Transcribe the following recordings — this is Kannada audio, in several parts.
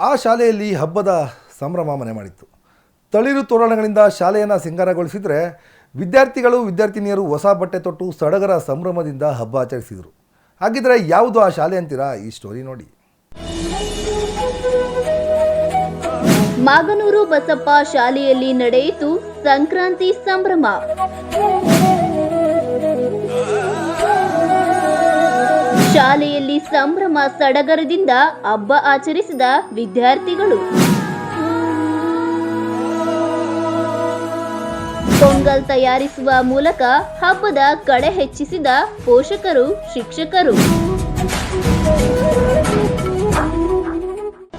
ಆ ಶಾಲೆಯಲ್ಲಿ ಹಬ್ಬದ ಸಂಭ್ರಮ ಮನೆ ಮಾಡಿತ್ತು. ತಳಿರು ತೋರಣಗಳಿಂದ ಶಾಲೆಯನ್ನು ಸಿಂಗಾರಗೊಳಿಸಿದರೆ ವಿದ್ಯಾರ್ಥಿಗಳು, ವಿದ್ಯಾರ್ಥಿನಿಯರು ಹೊಸ ಬಟ್ಟೆ ತೊಟ್ಟು ಸಡಗರ ಸಂಭ್ರಮದಿಂದ ಹಬ್ಬ ಆಚರಿಸಿದರು. ಹಾಗಿದ್ರೆ ಯಾವುದು ಆ ಶಾಲೆ ಅಂತೀರಾ? ಈ ಸ್ಟೋರಿ ನೋಡಿ. ಮಾಗನೂರು ಬಸಪ್ಪ ಶಾಲೆಯಲ್ಲಿ ನಡೆಯಿತು ಸಂಕ್ರಾಂತಿ ಸಂಭ್ರಮ. ಶಾಲೆಯಲ್ಲಿ ಸಂಭ್ರಮ ಸಡಗರದಿಂದ ಹಬ್ಬ ಆಚರಿಸಿದ ವಿದ್ಯಾರ್ಥಿಗಳು. ಪೊಂಗಲ್ ತಯಾರಿಸುವ ಮೂಲಕ ಹಬ್ಬದ ಕಡೆ ಹೆಚ್ಚಿಸಿದ ಪೋಷಕರು, ಶಿಕ್ಷಕರು.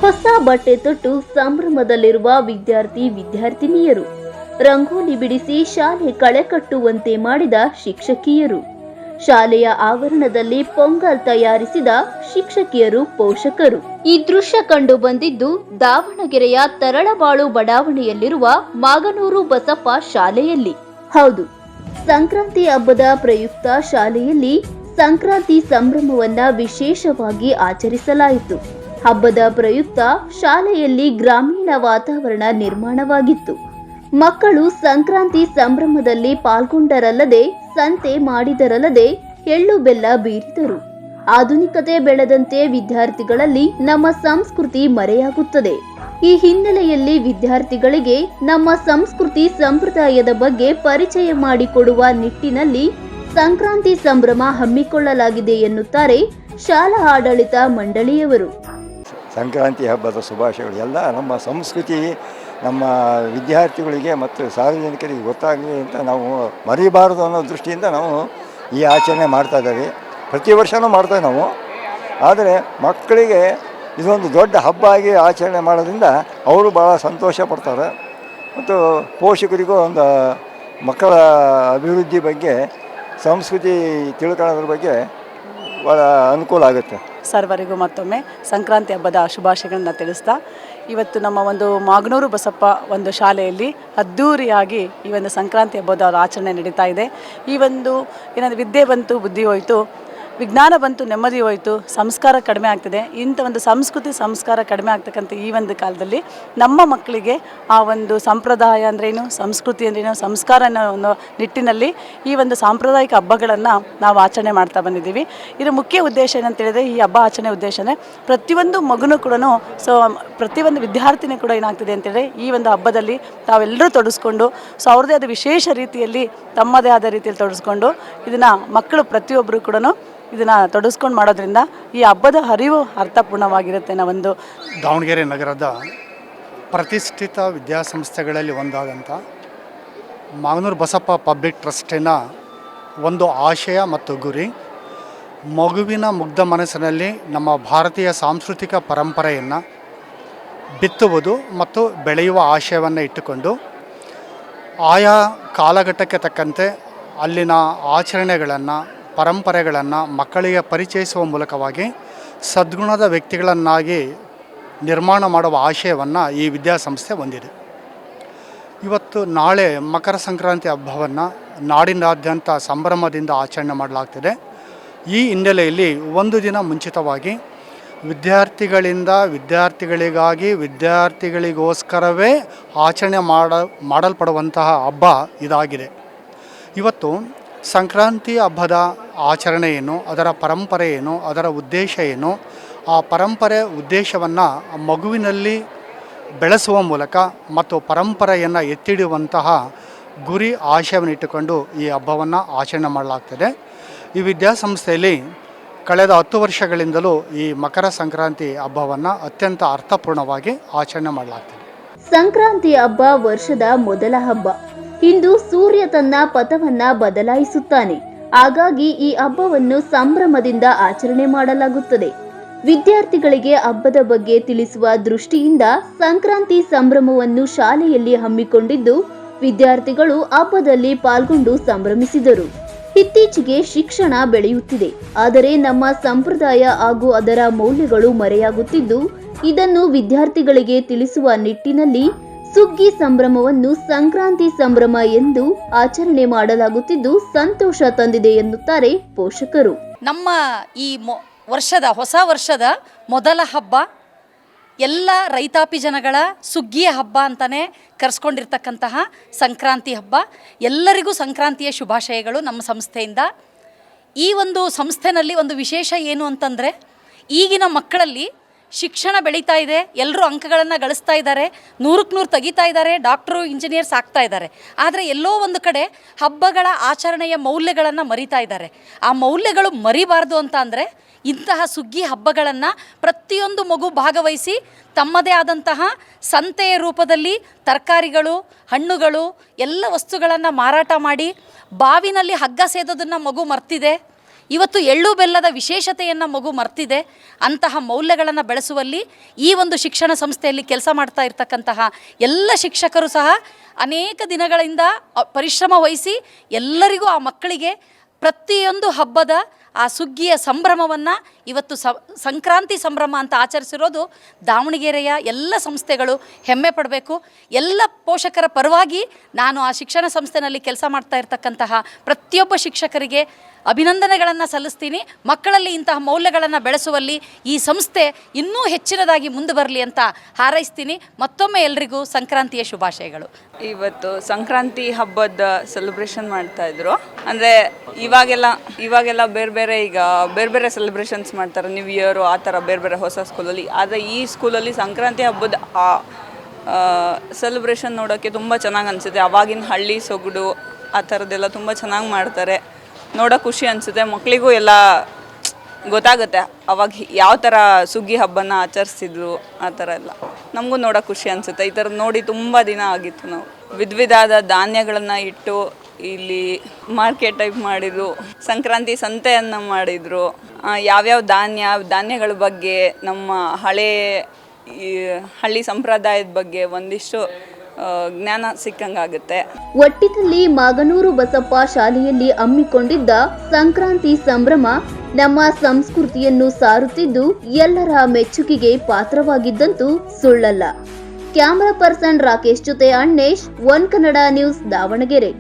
ಹೊಸ ಬಟ್ಟೆ ತೊಟ್ಟು ಸಂಭ್ರಮದಲ್ಲಿರುವ ವಿದ್ಯಾರ್ಥಿ, ವಿದ್ಯಾರ್ಥಿನಿಯರು. ರಂಗೋಲಿ ಬಿಡಿಸಿ ಶಾಲೆ ಕಳೆ ಕಟ್ಟುವಂತೆ ಮಾಡಿದ ಶಿಕ್ಷಕಿಯರು. ಶಾಲೆಯ ಆವರಣದಲ್ಲಿ ಪೊಂಗಲ್ ತಯಾರಿಸಿದ ಶಿಕ್ಷಕಿಯರು, ಪೋಷಕರು. ಈ ದೃಶ್ಯ ಕಂಡು ಬಂದಿದ್ದು ದಾವಣಗೆರೆಯ ತರಳಬಾಳು ಬಡಾವಣೆಯಲ್ಲಿರುವ ಮಾಗನೂರು ಬಸಪ್ಪ ಶಾಲೆಯಲ್ಲಿ. ಹೌದು, ಸಂಕ್ರಾಂತಿ ಹಬ್ಬದ ಪ್ರಯುಕ್ತ ಶಾಲೆಯಲ್ಲಿ ಸಂಕ್ರಾಂತಿ ಸಂಭ್ರಮವನ್ನ ವಿಶೇಷವಾಗಿ ಆಚರಿಸಲಾಯಿತು. ಹಬ್ಬದ ಪ್ರಯುಕ್ತ ಶಾಲೆಯಲ್ಲಿ ಗ್ರಾಮೀಣ ವಾತಾವರಣ ನಿರ್ಮಾಣವಾಗಿತ್ತು. ಮಕ್ಕಳು ಸಂಕ್ರಾಂತಿ ಸಂಭ್ರಮದಲ್ಲಿ ಪಾಲ್ಗೊಂಡರಲ್ಲದೆ ಸಂತೆ ಮಾಡಿದರಲ್ಲದೆ ಎಳ್ಳು ಬೆಲ್ಲ ಬೀರಿದರು. ಆಧುನಿಕತೆ ಬೆಳೆದಂತೆ ವಿದ್ಯಾರ್ಥಿಗಳಲ್ಲಿ ನಮ್ಮ ಸಂಸ್ಕೃತಿ ಮರೆಯಾಗುತ್ತದೆ. ಈ ಹಿನ್ನೆಲೆಯಲ್ಲಿ ವಿದ್ಯಾರ್ಥಿಗಳಿಗೆ ನಮ್ಮ ಸಂಸ್ಕೃತಿ ಸಂಪ್ರದಾಯದ ಬಗ್ಗೆ ಪರಿಚಯ ಮಾಡಿಕೊಡುವ ನಿಟ್ಟಿನಲ್ಲಿ ಸಂಕ್ರಾಂತಿ ಸಂಭ್ರಮ ಹಮ್ಮಿಕೊಳ್ಳಲಾಗಿದೆ ಎನ್ನುತ್ತಾರೆ ಶಾಲಾ ಆಡಳಿತ ಮಂಡಳಿಯವರು. ಸಂಕ್ರಾಂತಿ ಹಬ್ಬದ ಶುಭಾಶಯಗಳು. ಎಲ್ಲ ನಮ್ಮ ಸಂಸ್ಕೃತಿ ನಮ್ಮ ವಿದ್ಯಾರ್ಥಿಗಳಿಗೆ ಮತ್ತು ಸಾರ್ವಜನಿಕರಿಗೆ ಗೊತ್ತಾಗಲಿ ಅಂತ ನಾವು ಮರಿಬಾರದು ಅನ್ನೋ ದೃಷ್ಟಿಯಿಂದ ನಾವು ಈ ಆಚರಣೆ ಮಾಡ್ತಾ ಇದ್ದೀವಿ. ಪ್ರತಿ ವರ್ಷವೂ ಮಾಡ್ತೇವೆ ನಾವು. ಆದರೆ ಮಕ್ಕಳಿಗೆ ಇದೊಂದು ದೊಡ್ಡ ಹಬ್ಬ ಆಗಿ ಆಚರಣೆ ಮಾಡೋದ್ರಿಂದ ಅವರು ಭಾಳ ಸಂತೋಷ ಪಡ್ತಾರೆ. ಮತ್ತು ಪೋಷಕರಿಗೂ ಒಂದು ಮಕ್ಕಳ ಅಭಿವೃದ್ಧಿ ಬಗ್ಗೆ, ಸಂಸ್ಕೃತಿ ತಿಳ್ಕೊಳ್ಳೋದ್ರ ಬಗ್ಗೆ ಭಾಳ ಅನುಕೂಲ ಆಗುತ್ತೆ. ಸರ್ವರಿಗೂ ಮತ್ತೊಮ್ಮೆ ಸಂಕ್ರಾಂತಿ ಹಬ್ಬದ ಶುಭಾಶಯಗಳನ್ನ ತಿಳಿಸ್ತಾ ಇವತ್ತು ನಮ್ಮ ಒಂದು ಮಾಗನೂರು ಬಸಪ್ಪ ಒಂದು ಶಾಲೆಯಲ್ಲಿ ಅದ್ಧೂರಿಯಾಗಿ ಈ ಒಂದು ಸಂಕ್ರಾಂತಿ ಹಬ್ಬದ ಆಚರಣೆ ನಡೀತಾ ಇದೆ. ಈ ಒಂದು ಏನಂದರೆ, ವಿದ್ಯೆ ಬಂತು, ಬುದ್ಧಿ ಹೋಯಿತು. ವಿಜ್ಞಾನ ಬಂತು, ನೆಮ್ಮದಿ ಹೋಯಿತು, ಸಂಸ್ಕಾರ ಕಡಿಮೆ ಆಗ್ತದೆ. ಇಂಥ ಒಂದು ಸಂಸ್ಕೃತಿ, ಸಂಸ್ಕಾರ ಕಡಿಮೆ ಆಗ್ತಕ್ಕಂಥ ಈ ಒಂದು ಕಾಲದಲ್ಲಿ ನಮ್ಮ ಮಕ್ಕಳಿಗೆ ಆ ಒಂದು ಸಂಪ್ರದಾಯ ಅಂದ್ರೇನು ಸಂಸ್ಕೃತಿ ಅಂದ್ರೇನು ಸಂಸ್ಕಾರ ಅನ್ನೋ ನಿಟ್ಟಿನಲ್ಲಿ ಈ ಒಂದು ಸಾಂಪ್ರದಾಯಿಕ ಹಬ್ಬಗಳನ್ನು ನಾವು ಆಚರಣೆ ಮಾಡ್ತಾ ಬಂದಿದ್ದೀವಿ. ಇದರ ಮುಖ್ಯ ಉದ್ದೇಶ ಏನಂತ ಹೇಳಿದ್ರೆ, ಈ ಹಬ್ಬ ಆಚರಣೆ ಉದ್ದೇಶನೇ ಪ್ರತಿಯೊಂದು ಮಗುನೂ ಕೂಡ ಸೊ, ಪ್ರತಿಯೊಂದು ವಿದ್ಯಾರ್ಥಿನಿ ಕೂಡ ಏನಾಗ್ತಿದೆ ಅಂತೇಳಿ ಈ ಒಂದು ಹಬ್ಬದಲ್ಲಿ ತಾವೆಲ್ಲರೂ ತೊಡಸ್ಕೊಂಡು ಸೊ ಅವ್ರದ್ದೇ ಆದ ವಿಶೇಷ ರೀತಿಯಲ್ಲಿ ತಮ್ಮದೇ ಆದ ರೀತಿಯಲ್ಲಿ ತೊಡಸ್ಕೊಂಡು ಇದನ್ನು ಮಕ್ಕಳು ಪ್ರತಿಯೊಬ್ಬರು ಕೂಡ ಇದನ್ನು ತೊಡಗಿಸ್ಕೊಂಡು ಮಾಡೋದ್ರಿಂದ ಈ ಹಬ್ಬದ ಹರಿವು ಅರ್ಥಪೂರ್ಣವಾಗಿರುತ್ತೆ ಒಂದು ದಾವಣಗೆರೆ ನಗರದ ಪ್ರತಿಷ್ಠಿತ ವಿದ್ಯಾಸಂಸ್ಥೆಗಳಲ್ಲಿ ಒಂದಾದಂಥ ಮಾಗನೂರು ಬಸಪ್ಪ ಪಬ್ಲಿಕ್ ಟ್ರಸ್ಟಿನ ಒಂದು ಆಶಯ ಮತ್ತು ಗುರಿ, ಮಗುವಿನ ಮುಗ್ಧ ಮನಸ್ಸಿನಲ್ಲಿ ನಮ್ಮ ಭಾರತೀಯ ಸಾಂಸ್ಕೃತಿಕ ಪರಂಪರೆಯನ್ನು ಬಿತ್ತುವುದು ಮತ್ತು ಬೆಳೆಯುವ ಆಶಯವನ್ನು ಇಟ್ಟುಕೊಂಡು ಆಯಾ ಕಾಲಘಟ್ಟಕ್ಕೆ ತಕ್ಕಂತೆ ಅಲ್ಲಿನ ಆಚರಣೆಗಳನ್ನು ಪರಂಪರೆಗಳನ್ನು ಮಕ್ಕಳಿಗೆ ಪರಿಚಯಿಸುವ ಮೂಲಕವಾಗಿ ಸದ್ಗುಣದ ವ್ಯಕ್ತಿಗಳನ್ನಾಗಿ ನಿರ್ಮಾಣ ಮಾಡುವ ಆಶಯವನ್ನು ಈ ವಿದ್ಯಾಸಂಸ್ಥೆ ಹೊಂದಿದೆ. ಇವತ್ತು ನಾಳೆ ಮಕರ ಸಂಕ್ರಾಂತಿ ಹಬ್ಬವನ್ನು ನಾಡಿನಾದ್ಯಂತ ಸಂಭ್ರಮದಿಂದ ಆಚರಣೆ ಮಾಡಲಾಗ್ತಿದೆ. ಈ ಹಿನ್ನೆಲೆಯಲ್ಲಿ ಒಂದು ದಿನ ಮುಂಚಿತವಾಗಿ ವಿದ್ಯಾರ್ಥಿಗಳಿಂದ ವಿದ್ಯಾರ್ಥಿಗಳಿಗಾಗಿ ವಿದ್ಯಾರ್ಥಿಗಳಿಗೋಸ್ಕರವೇ ಆಚರಣೆ ಮಾಡ, ಮಾಡಲ್ಪಡುವಂತಹ ಹಬ್ಬ ಇದಾಗಿದೆ. ಇವತ್ತು ಸಂಕ್ರಾಂತಿ ಹಬ್ಬದ ಆಚರಣೆ ಏನು, ಅದರ ಪರಂಪರೆ ಏನು, ಅದರ ಉದ್ದೇಶ ಏನು, ಆ ಪರಂಪರೆ ಉದ್ದೇಶವನ್ನು ಮಗುವಿನಲ್ಲಿ ಬೆಳೆಸುವ ಮೂಲಕ ಮತ್ತು ಪರಂಪರೆಯನ್ನು ಎತ್ತಿಡುವಂತಹ ಗುರಿ ಆಶಯವನ್ನಿಟ್ಟುಕೊಂಡು ಈ ಹಬ್ಬವನ್ನು ಆಚರಣೆ ಮಾಡಲಾಗ್ತದೆ. ಈ ವಿದ್ಯಾಸಂಸ್ಥೆಯಲ್ಲಿ ಕಳೆದ ಹತ್ತು ವರ್ಷಗಳಿಂದಲೂ ಈ ಮಕರ ಸಂಕ್ರಾಂತಿ ಹಬ್ಬವನ್ನು ಅತ್ಯಂತ ಅರ್ಥಪೂರ್ಣವಾಗಿ ಆಚರಣೆ ಮಾಡಲಾಗ್ತದೆ. ಸಂಕ್ರಾಂತಿ ಹಬ್ಬ ವರ್ಷದ ಮೊದಲ ಹಬ್ಬ. ಇಂದು ಸೂರ್ಯ ತನ್ನ ಪಥವನ್ನ ಬದಲಾಯಿಸುತ್ತಾನೆ. ಹಾಗಾಗಿ ಈ ಹಬ್ಬವನ್ನು ಸಂಭ್ರಮದಿಂದ ಆಚರಣೆ ಮಾಡಲಾಗುತ್ತದೆ. ವಿದ್ಯಾರ್ಥಿಗಳಿಗೆ ಹಬ್ಬದ ಬಗ್ಗೆ ತಿಳಿಸುವ ದೃಷ್ಟಿಯಿಂದ ಸಂಕ್ರಾಂತಿ ಸಂಭ್ರಮವನ್ನು ಶಾಲೆಯಲ್ಲಿ ಹಮ್ಮಿಕೊಂಡಿದ್ದು, ವಿದ್ಯಾರ್ಥಿಗಳು ಹಬ್ಬದಲ್ಲಿ ಪಾಲ್ಗೊಂಡು ಸಂಭ್ರಮಿಸಿದರು. ಇತ್ತೀಚೆಗೆ ಶಿಕ್ಷಣ ಬೆಳೆಯುತ್ತಿದೆ. ಆದರೆ ನಮ್ಮ ಸಂಪ್ರದಾಯ ಹಾಗೂ ಅದರ ಮೌಲ್ಯಗಳು ಮರೆಯಾಗುತ್ತಿದ್ದು, ಇದನ್ನು ವಿದ್ಯಾರ್ಥಿಗಳಿಗೆ ತಿಳಿಸುವ ನಿಟ್ಟಿನಲ್ಲಿ ಸುಗ್ಗಿ ಸಂಭ್ರಮವನ್ನು ಸಂಕ್ರಾಂತಿ ಸಂಭ್ರಮ ಎಂದು ಆಚರಣೆ ಮಾಡಲಾಗುತ್ತಿದ್ದು ಸಂತೋಷ ತಂದಿದೆ ಎನ್ನುತ್ತಾರೆ ಪೋಷಕರು. ನಮ್ಮ ಈ ವರ್ಷದ, ಹೊಸ ವರ್ಷದ ಮೊದಲ ಹಬ್ಬ ಎಲ್ಲ ರೈತಾಪಿ ಜನಗಳ ಸುಗ್ಗಿಯ ಹಬ್ಬ ಅಂತಲೇ ಕರೆಸ್ಕೊಂಡಿರ್ತಕ್ಕಂತಹ ಸಂಕ್ರಾಂತಿ ಹಬ್ಬ. ಎಲ್ಲರಿಗೂ ಸಂಕ್ರಾಂತಿಯ ಶುಭಾಶಯಗಳು ನಮ್ಮ ಸಂಸ್ಥೆಯಿಂದ. ಈ ಒಂದು ಸಂಸ್ಥೆನಲ್ಲಿ ಒಂದು ವಿಶೇಷ ಏನು ಅಂತಂದರೆ ಈಗಿನ ಮಕ್ಕಳಲ್ಲಿ ಶಿಕ್ಷಣ ಬೆಳೀತಾ ಇದೆ ಎಲ್ಲರೂ ಅಂಕಗಳನ್ನು ಗಳಿಸ್ತಾ ಇದ್ದಾರೆ, ನೂರಕ್ಕೆ ನೂರು ತೆಗಿತಾ ಇದ್ದಾರೆ, ಡಾಕ್ಟ್ರು, ಇಂಜಿನಿಯರ್ಸ್ ಆಗ್ತಾ ಇದ್ದಾರೆ. ಆದರೆ ಎಲ್ಲೋ ಒಂದು ಕಡೆ ಹಬ್ಬಗಳ ಆಚರಣೆಯ ಮೌಲ್ಯಗಳನ್ನು ಮರಿತಾ ಇದ್ದಾರೆ. ಆ ಮೌಲ್ಯಗಳು ಮರಿಬಾರ್ದು ಅಂತ ಅಂದರೆ ಇಂತಹ ಸುಗ್ಗಿ ಹಬ್ಬಗಳನ್ನು ಪ್ರತಿಯೊಂದು ಮಗು ಭಾಗವಹಿಸಿ ತಮ್ಮದೇ ಆದಂತಹ ಸಂತೆಯ ರೂಪದಲ್ಲಿ ತರಕಾರಿಗಳು, ಹಣ್ಣುಗಳು, ಎಲ್ಲ ವಸ್ತುಗಳನ್ನು ಮಾರಾಟ ಮಾಡಿ, ಬಾವಿನಲ್ಲಿ ಹಗ್ಗ ಸೇದೋದನ್ನು ಮಗು ಮರ್ತಿದೆ. ಇವತ್ತು ಎಳ್ಳು ಬೆಲ್ಲದ ವಿಶೇಷತೆಯನ್ನು ಮಗು ಮರ್ತಿದೆ. ಅಂತಹ ಮೌಲ್ಯಗಳನ್ನು ಬೆಳೆಸುವಲ್ಲಿ ಈ ಒಂದು ಶಿಕ್ಷಣ ಸಂಸ್ಥೆಯಲ್ಲಿ ಕೆಲಸ ಮಾಡ್ತಾ ಇರ್ತಕ್ಕಂತಹ ಎಲ್ಲ ಶಿಕ್ಷಕರು ಸಹ ಅನೇಕ ದಿನಗಳಿಂದ ಪರಿಶ್ರಮ ವಹಿಸಿ ಎಲ್ಲರಿಗೂ ಆ ಮಕ್ಕಳಿಗೆ ಪ್ರತಿಯೊಂದು ಹಬ್ಬದ ಆ ಸುಗ್ಗಿಯ ಸಂಭ್ರಮವನ್ನು ಇವತ್ತು ಸಂಕ್ರಾಂತಿ ಸಂಭ್ರಮ ಅಂತ ಆಚರಿಸಿರೋದು ದಾವಣಗೆರೆಯ ಎಲ್ಲ ಸಂಸ್ಥೆಗಳು ಹೆಮ್ಮೆ ಪಡಬೇಕು. ಎಲ್ಲ ಪೋಷಕರ ಪರವಾಗಿ ನಾನು ಆ ಶಿಕ್ಷಣ ಸಂಸ್ಥೆನಲ್ಲಿ ಕೆಲಸ ಮಾಡ್ತಾ ಇರ್ತಕ್ಕಂತಹ ಪ್ರತಿಯೊಬ್ಬ ಶಿಕ್ಷಕರಿಗೆ ಅಭಿನಂದನೆಗಳನ್ನು ಸಲ್ಲಿಸ್ತೀನಿ. ಮಕ್ಕಳಲ್ಲಿ ಇಂತಹ ಮೌಲ್ಯಗಳನ್ನು ಬೆಳೆಸುವಲ್ಲಿ ಈ ಸಂಸ್ಥೆ ಇನ್ನೂ ಹೆಚ್ಚಿನದಾಗಿ ಮುಂದೆ ಬರಲಿ ಅಂತ ಹಾರೈಸ್ತೀನಿ. ಮತ್ತೊಮ್ಮೆ ಎಲ್ರಿಗೂ ಸಂಕ್ರಾಂತಿಯ ಶುಭಾಶಯಗಳು. ಇವತ್ತು ಸಂಕ್ರಾಂತಿ ಹಬ್ಬದ ಸೆಲೆಬ್ರೇಷನ್ ಮಾಡ್ತಾ ಇದ್ರು. ಅಂದರೆ ಇವಾಗೆಲ್ಲ ಇವಾಗೆಲ್ಲ ಬೇರೆ ಬೇರೆ ಈಗ ಬೇರೆ ಬೇರೆ ಸೆಲೆಬ್ರೇಷನ್ಸ್ ಮಾಡ್ತಾರೆ. ನ್ಯೂ ಇಯರು ಆ ಥರ ಬೇರೆ ಬೇರೆ ಹೊಸ ಸ್ಕೂಲಲ್ಲಿ ಆದರೆ ಈ ಸ್ಕೂಲಲ್ಲಿ ಸಂಕ್ರಾಂತಿ ಹಬ್ಬದ ಆ ಸೆಲೆಬ್ರೇಷನ್ ನೋಡೋಕ್ಕೆ ತುಂಬ ಚೆನ್ನಾಗಿ ಅನಿಸುತ್ತೆ. ಅವಾಗಿನ ಹಳ್ಳಿ ಸೊಗಡು ಆ ಥರದ್ದೆಲ್ಲ ತುಂಬ ಚೆನ್ನಾಗಿ ಮಾಡ್ತಾರೆ. ನೋಡೋ ಖುಷಿ ಅನಿಸುತ್ತೆ. ಮಕ್ಕಳಿಗೂ ಎಲ್ಲ ಗೊತ್ತಾಗುತ್ತೆ. ಅವಾಗ ಯಾವ ಥರ ಸುಗ್ಗಿ ಹಬ್ಬನ ಆಚರಿಸಿದ್ರು ಆ ಥರ ಎಲ್ಲ. ನಮಗೂ ನೋಡೋ ಖುಷಿ ಅನಿಸುತ್ತೆ. ಈ ಥರ ನೋಡಿ ತುಂಬ ದಿನ ಆಗಿತ್ತು ನಾವು. ವಿಧ ವಿಧವಾದ ಧಾನ್ಯಗಳನ್ನು ಇಟ್ಟು ಇಲ್ಲಿ ಮಾರ್ಕೆಟ್ ಟೈಪ್ ಮಾಡಿದ್ರು. ಸಂಕ್ರಾಂತಿ ಸಂತೆಯನ್ನು ಮಾಡಿದರು. ಯಾವ್ಯಾವ ಧಾನ್ಯ, ಧಾನ್ಯಗಳ ಬಗ್ಗೆ ನಮ್ಮ ಹಳೆ ಹಳ್ಳಿ ಸಂಪ್ರದಾಯದ ಬಗ್ಗೆ ಒಂದಿಷ್ಟು ಜ್ಞಾನ ಸಿಕ್ಕಂಗಾಗುತ್ತೆ. ಒಟ್ಟಿನಲ್ಲಿ ಮಾಗನೂರು ಬಸಪ್ಪ ಶಾಲೆಯಲ್ಲಿ ಹಮ್ಮಿಕೊಂಡಿದ್ದ ಸಂಕ್ರಾಂತಿ ಸಂಭ್ರಮ ನಮ್ಮ ಸಂಸ್ಕೃತಿಯನ್ನು ಸಾರುತ್ತಿದ್ದು ಎಲ್ಲರ ಮೆಚ್ಚುಗೆಗೆ ಪಾತ್ರವಾಗಿದ್ದಂತೂ ಸುಳ್ಳಲ್ಲ. ಕ್ಯಾಮರಾ ಪರ್ಸನ್ ರಾಕೇಶ್ ಜೊತೆ ಅಣ್ಣೇಶ್, ಒನ್ ಕನ್ನಡ ನ್ಯೂಸ್ ದಾವಣಗೆರೆ.